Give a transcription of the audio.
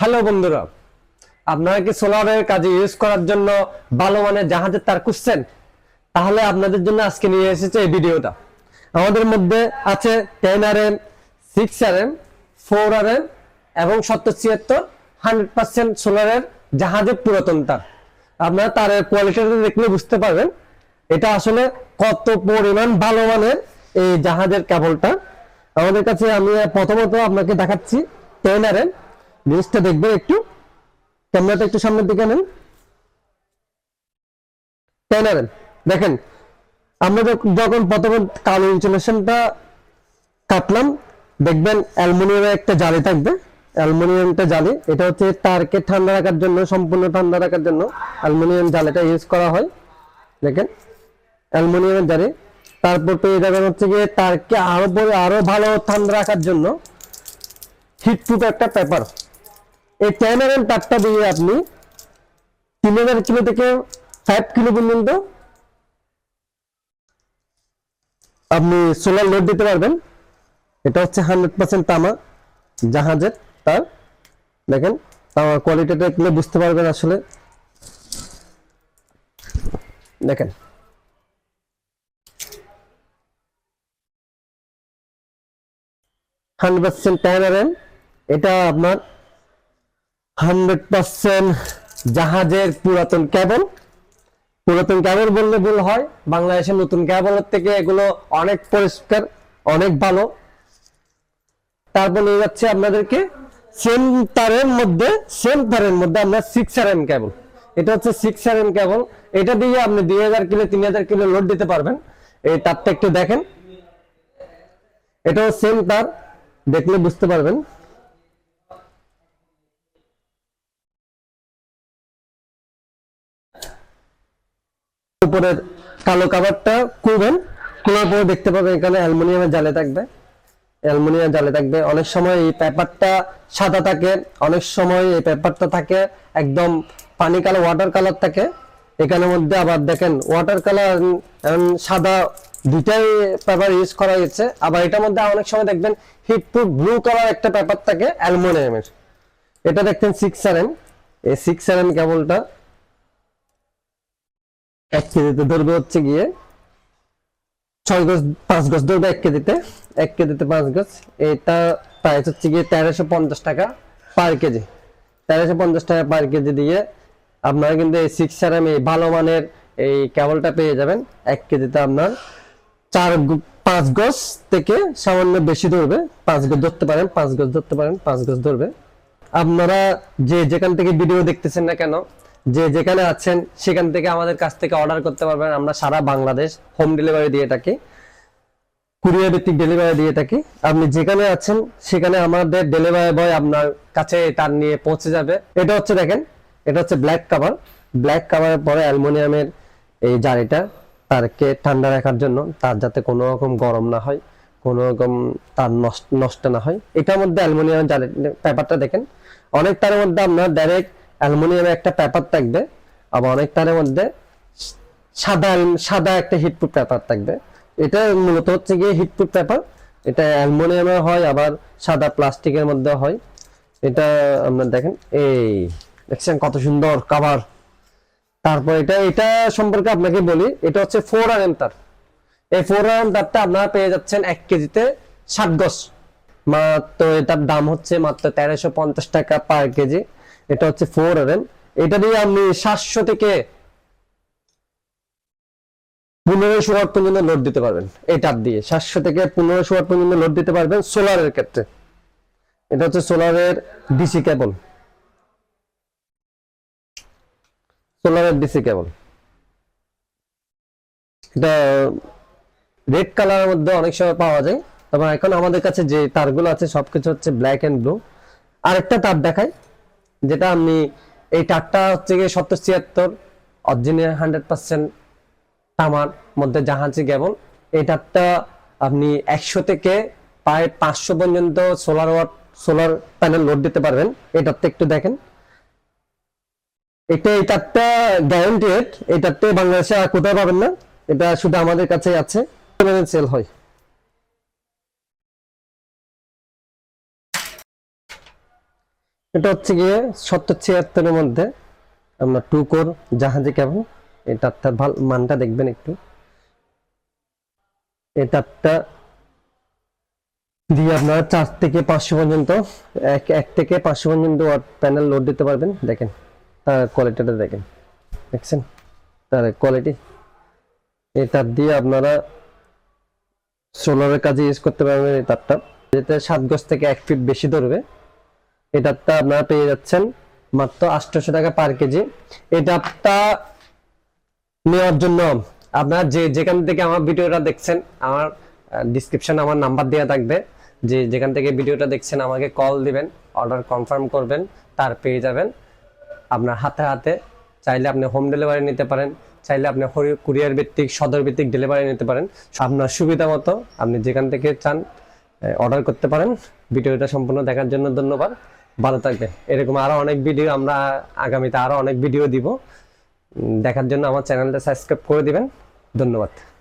Hello বন্ধুরা, আপনারা কি সোলারের কাজে ইউজ করার জন্য ভালো মানের জাহাজের তার খুঁজছেন? তাহলে আপনাদের জন্য আজকে নিয়ে এসেছে এই ভিডিওটা। আমাদের মধ্যে আছে ten R M six R M four R M এবং সত্তর ছিয়াত্তর হান্ড্রেড পার্সেন্ট সোলারের জাহাজের পুরাতন তার। আপনারা তারের কোয়ালিটিটা দেখলে বুঝতে পারবেন এটা আসলে কত পরিমাণ ভালো মানের এই জাহাজের কেবলটা আমাদের কাছে আমি প্রথমত আপনাকে দেখাচ্ছি টেন আর এম জিনিসটা দেখবেন একটু। ক্যামেরাটা একটু সামনের দিকে নেন টেন আর দেখেন, আমরা যখ- যখন প্রথমে কালো ইনসুলেশনটা কাটলাম, দেখবেন অ্যালুমিনিয়ামের একটা জালি থাকবে। অ্যালুমিনিয়ামটা জালি, এটা হচ্ছে তারকে ঠান্ডা রাখার জন্য, সম্পূর্ণ ঠান্ডা রাখার জন্য অ্যালুমিনিয়াম জালিটা ইউজ করা হয়। দেখেন, অ্যালুমিনিয়ামের জালি। তারপর পেয়ে যাবেন হচ্ছে গিয়ে তারকে আরও আরও ভালো ঠান্ডা রাখার জন্য হিট প্রুফ একটা পেপার এই এম তারটা দিয়ে আপনি তিন হাজার কিলো থেকে ফাইভ কিলো পর্যন্ত আপনি সোলার লোড দিতে পারবেন। এটা হচ্ছে হান্ড্রেড পার্সেন্ট তামা জাহাজের তার। দেখেন, তামার কোয়ালিটিটা দেখলে বুঝতে পারবেন আসলে। দেখেন। হান্ড্রেড পার্সেন্ট এটা আপনার হান্ড্রেড পার্সেন্ট জাহাজের পুরাতন কেবল। পুরাতন কেবল বললে ভুল হয়। বাংলাদেশের নতুন কেবলের থেকে এগুলো অনেক পরিষ্কার, অনেক ভালো। তারপর নিয়ে যাচ্ছে আপনাদেরকে সেম তারের মধ্যে, সেম তারের মধ্যে আমরা সিক্স আর এম কেবল। এটা হচ্ছে সিক্স আর এম কেবল। এটা দিয়ে আপনি দুই হাজার কিলো, তিন হাজার কিলো লোড দিতে পারবেন। এই তারটা একটু দেখেন। এটাও সেম তার। দেখলে বুঝতে পারবেন। উপরের কালো কাভারটা খুলবেন খোলার পরে দেখতে পাবেন এখানে অ্যালুমিনিয়ামের জালে থাকবে। অ্যালুমিনিয়াম জালে থাকবে। অনেক সময় এই পেপারটা সাদা থাকে, অনেক সময় এই পেপারটা থাকে, একদম পানি কালার ওয়াটার কালার থাকে। এখানের মধ্যে আবার দেখেন ওয়াটার কালার সাদা দুইটাই পেপার ইউজ করা হয়েছে। আবার এটার মধ্যে অনেক সময় দেখবেন হিটপ্রুফ ব্লু কালার একটা পেপার থাকে, অ্যালুমিনিয়ামের। এটা দেখতেন সিক্স এম এই সিক্স এম কেবলটা এক কেজিতে ধরবে হচ্ছে গিয়ে ছয় গজ, পাঁচ গজ ধরবে এক কেজিতে। এক কেজিতে পাঁচ গজ। এটা প্রাইস হচ্ছে গিয়ে তেরোশো পঞ্চাশ টাকা পার কেজি। তেরোশো পঞ্চাশ টাকা পার কেজি দিয়ে আপনারা কিন্তু এই সিক্স এম এই ভালো মানের এই কেবলটা পেয়ে যাবেন। এক কেজিতে আপনার চার পাঁচ গজ থেকে সামান্য বেশি ধরবে। পাঁচ গজ ধরতে পারেন, পাঁচ গজ ধরতে পারেন, পাঁচ গজ ধরবে। আপনারা যে যেখান থেকে ভিডিও দেখতেছেন না কেন যে যেখানে আছেন, সেখান থেকে আমাদের কাছ থেকে অর্ডার করতে পারবেন। আমরা সারা বাংলাদেশ হোম ডেলিভারি দিয়ে থাকি। কুরিয়ার ভিত্তিক ডেলিভারি দিয়ে থাকি। আপনি যেখানে আছেন, সেখানে আমাদের ডেলিভারি বয় আপনার কাছে তার নিয়ে পৌঁছে যাবে। এটা হচ্ছে দেখেন, এটা হচ্ছে ব্ল্যাক কাভার ব্ল্যাক কাভারের পরে অ্যালুমিনিয়ামের এই জারিটা, তারকে ঠান্ডা রাখার জন্য, তার যাতে কোনো রকম গরম না হয়, কোনো রকম তার নষ্ট নষ্ট না হয়। এটার মধ্যে অ্যালুমিনিয়াম জারি, পেপারটা দেখেন। অনেক তার মধ্যে আপনার ডাইরেক্ট অ্যালুমিনিয়ামের একটা পেপার থাকবে, আবার অনেক তারের মধ্যে সাদা সাদা একটা হিটপ্রুফ পেপার থাকবে। এটা মূলত হচ্ছে গিয়ে হিটপ্রুফ পেপার এটা অ্যালুমিনিয়ামের হয়, আবার সাদা প্লাস্টিকের মধ্যে হয়। এটা আপনার দেখেন, এই দেখছেন কত সুন্দর কাভার তারপর এটা এটা সম্পর্কে আপনাকে বলি, এটা হচ্ছে ফোর আর এম তার। এই ফোর আর এম তারটা আপনারা পেয়ে যাচ্ছেন এক কেজিতে ষাট গজ। মাত্র এটার দাম হচ্ছে মাত্র তেরোশো পঞ্চাশ টাকা পার কেজি। এটা হচ্ছে ফোর আর এটা দিয়ে আপনি সাতশো থেকে পনেরোশো ওয়াট পর্যন্ত লোড দিতে পারবেন, এটার দিয়ে। সাতশো থেকে পনেরোশো ওয়াট পর্যন্ত লোড দিতে পারবেন সোলারের ক্ষেত্রে। এটা হচ্ছে সোলারের ডিসি কেবল সোলারের ডিসি কেবল এটা রেড কালারের মধ্যে অনেক সময় পাওয়া যায়। তবে এখন আমাদের কাছে যে তারগুলো আছে, সবকিছু হচ্ছে ব্ল্যাক এন্ড ব্লু আরেকটা তার দেখাই। যেটা আপনি এই তারটা হচ্ছে গিয়ে সত্তর ছিয়াত্তর অরিজিনাল হান্ড্রেড পার্সেন্ট তামার মধ্যে জাহাজে কেবল। এই তারটা আপনি একশো থেকে প্রায় পাঁচশো পর্যন্ত solar watt solar panel load দিতে পারবেন। এটাতে একটু দেখেন। এটা, এই তারটা গ্যারান্টেড এই তারটা বাংলাদেশে কোথাও পাবেন না। এটা শুধু আমাদের কাছে আছে। সেল হয়। এটা হচ্ছে গিয়ে সত্তর ছিয়াত্তরের মধ্যে আমরা টু কোর জাহাজে কেবল। এই তারটার ভালো মানটা দেখবেন একটু। এই তারটা দিয়ে আপনারা চার থেকে পাঁচশো পর্যন্ত, এক এক থেকে পাঁচশো পর্যন্ত প্যানেল লোড দিতে পারবেন। দেখেন, তার কোয়ালিটিটা দেখেন। দেখছেন? তার কোয়ালিটি এই তার দিয়ে আপনারা সোলারের কাজে ইউজ করতে পারবেন এই তারটা যেটা সাত গজ থেকে এক ফিট বেশি ধরবে। এই তারটা আপনারা পেয়ে যাচ্ছেন। মাত্র আটশোশো টাকা পার কেজি। এই নেওয়ার জন্য আপনারা যে যেখান থেকে আমার ভিডিওটা দেখছেন, আমার ডিসক্রিপশন আমার নাম্বার দেওয়া থাকবে। যে যেখান থেকে ভিডিওটা দেখছেন, আমাকে কল দিবেন অর্ডার কনফার্ম করবেন, তার পেয়ে যাবেন। আপনার হাতে হাতে চাইলে আপনি হোম ডেলিভারি নিতে পারেন, চাইলে আপনি কুরিয়ার ভিত্তিক, সদর ভিত্তিক ডেলিভারি নিতে পারেন। আপনার সুবিধা মতো আপনি যেখান থেকে চান অর্ডার করতে পারেন। ভিডিওটা সম্পূর্ণ দেখার জন্য ধন্যবাদ। ভালো থাকবে। এরকম আরও অনেক ভিডিও আমরা আগামীতে আরও অনেক ভিডিও দিব। দেখার জন্য আমার চ্যানেলটা সাবস্ক্রাইব করে দিবেন। ধন্যবাদ।